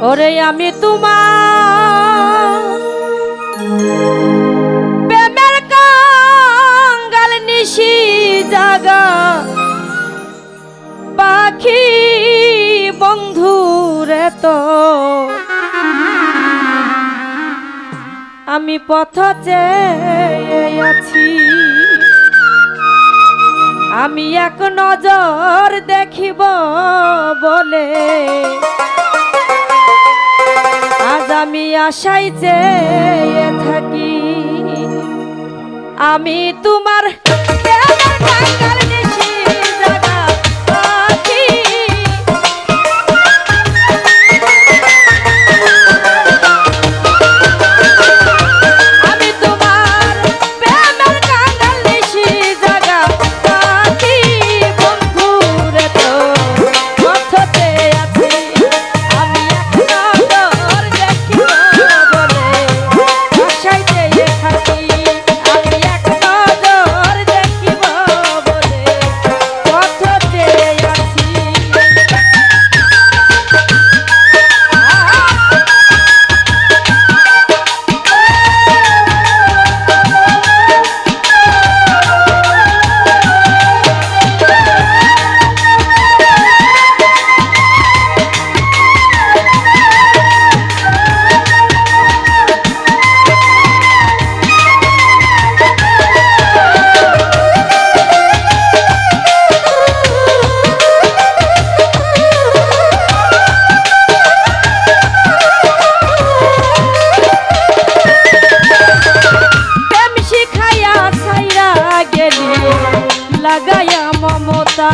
ওরে আমি তোমার প্রেমের কাঙ্গাল নিশি জাগা পাখি বন্ধুরে তো। আমি পথ আছি আমি এক নজর দেখিব বলে। আশাই যে থাকি। আমি তোমার মমতা।